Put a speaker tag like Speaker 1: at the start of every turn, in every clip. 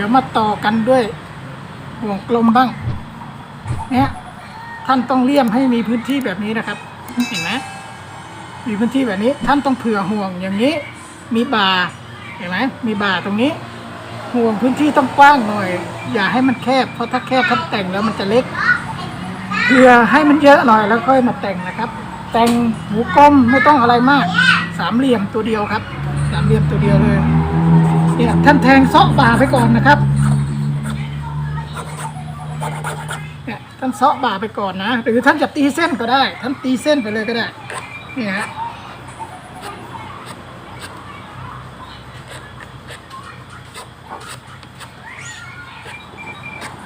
Speaker 1: ดี๋ยวมาต่อกันด้วยห่วงกลมบ้าง เนี่ยท่านต้องเลี่ยมให้มีพื้นที่แบบนี้นะครับเห็นไหมมีพื้นที่แบบนี้ ท่านต้องเผื่อห่วงอย่างนี้ มีบ่าเห็นไหมมีบ่าตรงนี้ ห่วงพื้นที่ต้องกว้างหน่อย อย่าให้มันแคบเพราะถ้าแคบทับแต่งแล้วมันจะเล็กเผื่อให้มันเยอะหน่อยแล้วค่อยมาแต่งนะครับ แต่งหูกลมไม่ต้องอะไรมาก สามเหลี่ยมตัวเดียวครับ สามเหลี่ยมตัวเดียวเลย นี่ยท่านแทงเซาะบ่าไปก่อนนะครับเนี่ยท่านเซาะบ่าไปก่อนนะ หรือท่านจะตีเส้นก็ได้ ท่านตีเส้นไปเลยก็ได้เนี่ยฮะ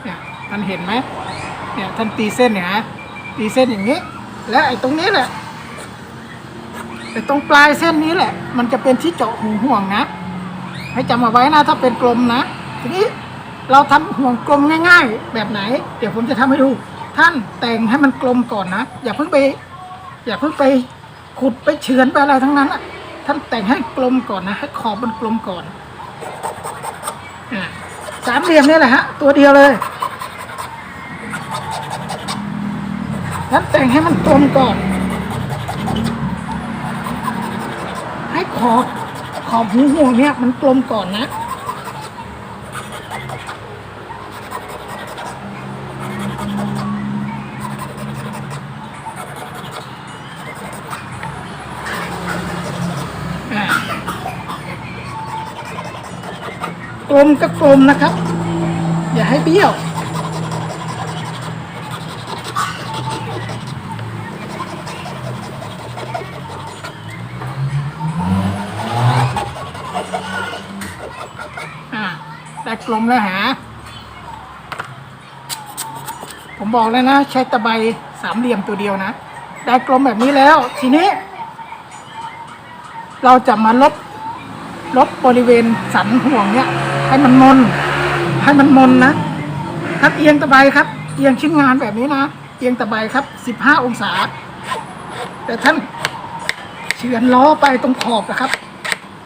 Speaker 1: เนี่ยท่านเห็นไหมเนี่ยท่านตีเส้นเนี่ยฮะตีเส้นอย่างนี้ และไอ้ตรงนี้แหละแต่ตรงปลายเส้นนี้แหละ มันจะเป็นที่เจาะหูห่วงนะ ให้จำเอาไว้นะถ้าเป็นกลมนะ ทีนี้เราทำห่วงกลมง่าย ๆ แบบไหน เดี๋ยวผมจะทำให้ดู ท่านแต่งให้มันกลมก่อนนะ อย่าเพิ่งไป อย่าเพิ่งไปขุดไปเฉือนไปอะไรทั้งนั้นอะท่านแต่งให้กลมก่อนนะให้ขอบมันกลมก่อนอสามเหลี่ยมนี่แหละฮะ ตัวเดียวเลยท่านแต่งให้มันกลมก่อน ให้ขอบ ขอบหูห่วเนี่ยมันกลมก่อนนะกลมก็กลมนะครับ อย่าให้เบี้ยว อ่าได้ กลมแล้วหา ผมบอกแล้วนะ ใช้ตะไบสามเหลี่ยมตัวเดียวนะ ได้กลมแบบนี้แล้ว ทีนี้ เราจะมาลบ ลบบริเวณสันห่วงเนี่ย ให้มันมน ให้มันมนนะถ้าเอียงตะไบครับ เอียงชิ้นงานแบบนี้นะ เอียงตะไบครับสิบห้าองศา แต่ท่านเฉือนล้อไปตรงขอบนะครับ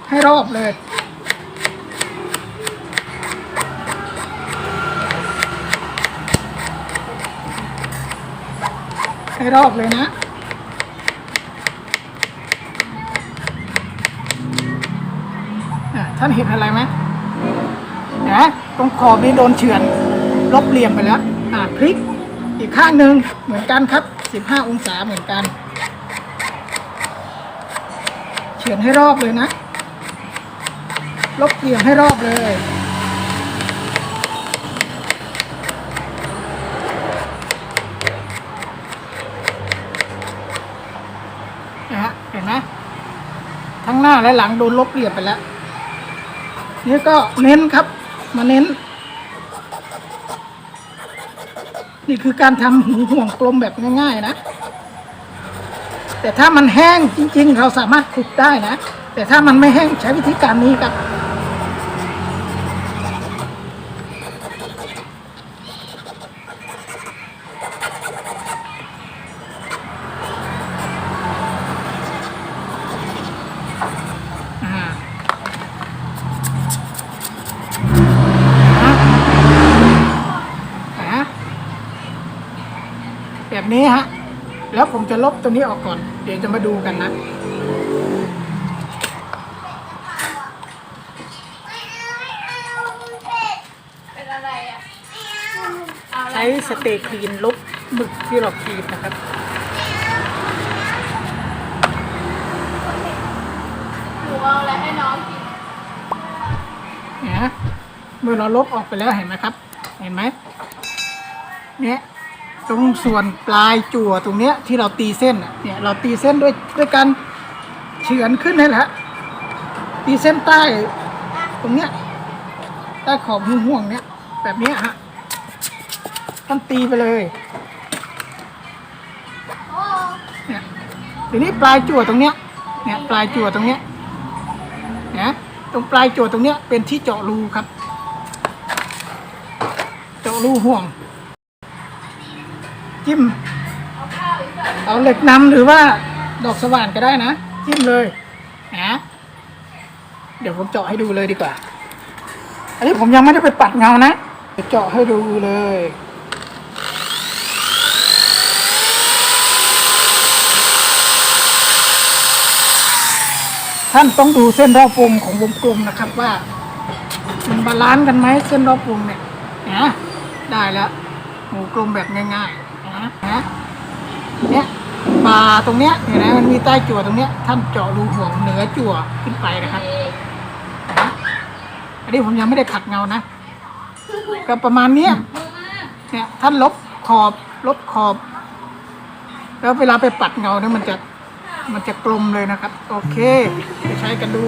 Speaker 1: ให้รอบเลย ให้รอบเลยนะอะท่านเห็นอะไรไหมนะตรงขอบนี้โดนเฉือนลบเหลี่ยมไปแล้วอ่าพลิกอีกข้างหนึ่งเหมือนกันครับ 15 องศาเหมือนกัน เฉือนให้รอบเลยนะ ลบเหลี่ยมให้รอบเลย นะฮะเห็นไหมทั้ง หน้าและหลังโดนลบเหลี่ยมไปแล้วนี่ก็เน้นครับ มาเน้น นี่คือการทำหูห่วงกลมแบบง่าย ๆ นะ แต่ถ้ามันแห้งจริง ๆ เราสามารถขุดได้นะ แต่ถ้ามันไม่แห้งใช้วิธีการนี้ครับ แบบนี้ฮะ แล้วผมจะลบตัวนี้ออกก่อน เดี๋ยวจะมาดูกันนะ
Speaker 2: เป็นอะไรอะ
Speaker 1: ใช้สเตย์คลีนลบหมึกที่เราคลีนนะครับ
Speaker 2: หนู เอาอะไรให้น้องกิน
Speaker 1: เนี่ยเมื่อเราลบออกไปแล้วเห็นไหมครับ เห็นไหมเนี่ยตรงส่วนปลายจั่วตรงเนี้ยที่เราตีเส้นเนี่ยเราตีเส้นด้วยด้วยการเฉือนขึ้นนี่แหละตีเส้นใต้ตรงเนี้ยใต้ขอบหูห่วงเนี้ยแบบเนี้ยฮะท่านตีไปเลยเนี่ยทีนี้ปลายจั่วตรงเนี้ยเนี่ยปลายจั่วตรงเนี้ย นะตรงปลายจั่วตรงเนี้ยเป็นที่เจาะรูครับ เจาะรูห่วง จิ้ม
Speaker 2: เอา
Speaker 1: เอาเหล็กนำหรือว่าดอกสว่านก็ได้นะ จิ้มเลยนะเดี๋ยวผมเจาะให้ดูเลยดีกว่า อันนี้ผมยังไม่ได้ไปปัดเงานะจะเจาะให้ดูเลย ท่านต้องดูเส้นรอบวงของวงกลมนะครับว่ามันบาลานซ์กันไหมเส้นรอบวงเนี่ยนะได้แล้ววงกลมแบบง่ายๆนะนะเนี่ยปลาตรงเนี้ยเห็นไหมมันมีใต้จั่วตรงเนี้ยท่านเจาะรูห่วงเหนือจั่วขึ้นไปนะครับอันนี้ผมยังไม่ได้ขัดเงานะก็ประมาณเนี้ยเนี่ยท่านลบขอบลบขอบ แล้วเวลาไปปัดเงาเนี่ยมันจะ มันจะกลมเลยนะครับ โอเค ไปใช้กันดู